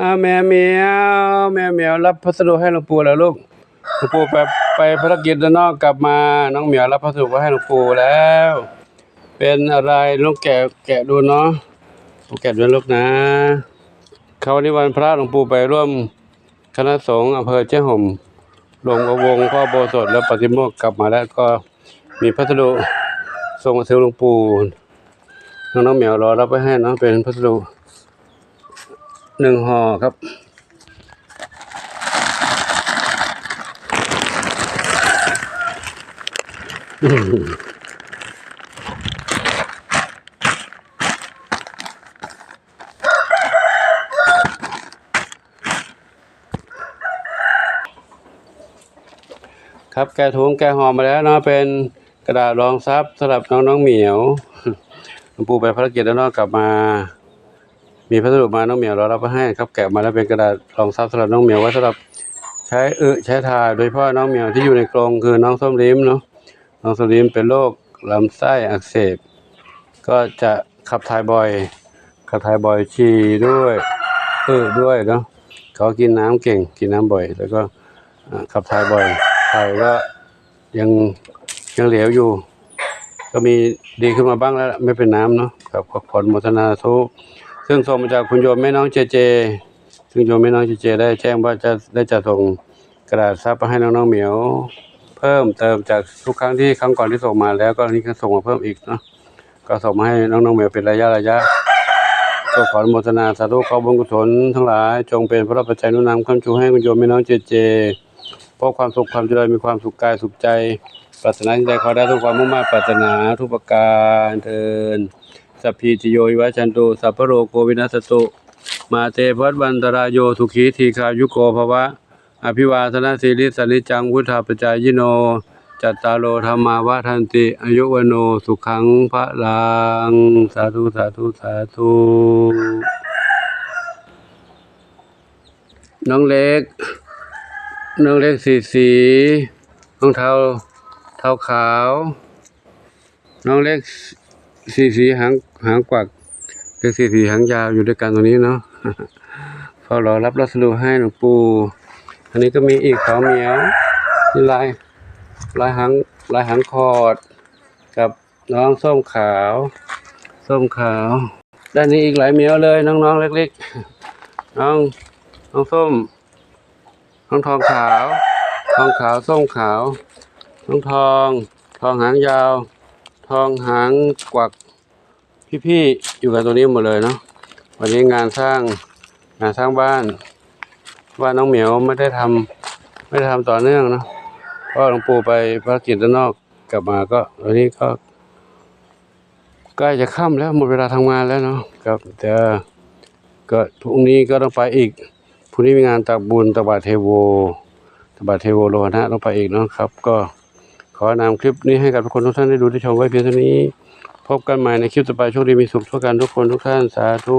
อาแม่เมียวแม่เมียวรับพัสดุให้หลวงปู่แล้วลูกหลวงปู่ไปไปภารกิจด้านนอกกลับมา น้องเหมียวรับพัสดุไว้ให้หลวงปู่แล้ว เป็นอะไรลูกแกะแกะดูเนาะลูกแกะดูลูกนะเขาวันนี้วันพระหลวงปู่ไปร่วมคณะสงฆ์อำเภอเจ้าห่มลงวงพ่อโบสถแล้วปฏิโมกกลับมาแล้วก็มีพัสดุส่งมาถึงหลวงปู่น้องน้องเหมียวรอรับไว้ให้เนาะเป็นพัสดุ หนึ่งห่อครับ ครับแกถุงแกห่อมาแล้วเนาะเป็นกระดาษรองซับสำหรับน้องน้องเหมียวปูไปภารกิจแล้วเนาะกลับมา มีพัสดุมาน้องเหมียวเรารับมาให้ครับแกะมาแล้วเป็นกระดาษรองซับสำหรับน้องเหมียวไว้สำหรับใช้เอึใช้ถ่ายโดยเฉพาะน้องเหมียวที่อยู่ในกรงคือน้องส้มลิ้มเนาะน้องส้มลิ้มเป็นโรคลำไส้อักเสบ ก็จะขับถ่ายบ่อย ขับถ่ายบ่อยฉี่ด้วยเอึด้วยเนาะเขากินน้ำเก่งกินน้ำบ่อย แล้วก็ขับถ่ายบ่อยถ่ายก็ยังยังเหลวอยู่ ก็มีดีขึ้นมาบ้างแล้วไม่เป็นน้ำเนาะครับขอขออนุโมทนาทุก ซึ่งส่งมาจากคุณโยมแม่น้องเจเจ ซึ่งโยมแม่น้องเจเจ ได้แจ้งว่าจะได้จะส่งกระดาษซับมาให้น้องๆเหมียว เพิ่มเติมจากทุกครั้งที่ครั้งก่อนที่ส่งมาแล้วก็นี่ก็ส่งมาเพิ่มอีกเนาะก็ส่งมาให้น้องๆเหมียวเป็นระยะระยะก็ขออนุโมทนาสาธุขอบุญกุศลทั้งหลายจงเป็นพระปัจจัยนุนนำคำชูให้คุณโยมแม่น้องเจเจพบความสุขความเจริญมีความสุขกายสุขใจปรารถนาสิ่งใดขอได้ทุกความมุ่งมั่นปรารถนาทุกประการเทิน สัพพิติโยวิวัชันตุสัพพโรโควินัสตุ มาเตภวัตวันตรายโยสุขีทีคายุโกภวะ อภิวาทนาสีลิสนิจังวุธาปจายโน จัตตารโลธรรมาวาทันติ อายุวโนสุขังพระลัง สาธุสาธุสาธุน้องเล็ก น้องเล็กสีสีน้องเทาเทาขาว น้องเล็ก สีสีหางหางกวักเล็กสีสีหางยาวอยู่ด้วยกันตรงนี้เนาะพอรอรับรัสดุให้หลวงปู่อันนี้ก็มีอีกขาวเหมียวนี่ลายลายหางลายหางคอด กับน้องส้มขาว ส้มขาวด้านนี้อีกหลายเหมียวเลยน้องๆเล็กๆ น้องน้องส้มน้องทองขาว ทองขาวส้มขาว น้องทอง ทองหางยาว ทองหางกวักพี่ๆอยู่กันตรงนี้หมดเลยเนาะวันนี้งานสร้างงานสร้างบ้านบ้านน้องเหมียวไม่ได้ทำไม่ได้ทำต่อเนื่องเนาะเพราะหลวงปู่ไปภารกิจด้านนอกกลับมาก็วันนี้ก็ใกล้จะค่ำแล้วหมดเวลาทำงานแล้วเนาะครับแต่ก็พรุ่งนี้ก็ต้องไปอีกพรุ่งนี้มีงานตักบุญตกบาเทโวตกบาเทโวโลหะต้องไปอีกเนาะครับ ก็ ขอนำคลิปนี้ให้กับทุกคนทุกท่านได้ดูได้ชมไว้เพียงเท่านี้ พบกันใหม่ในคลิปต่อไปโชคดีมีสุขทุกกันทุกคนทุกท่านสาธุ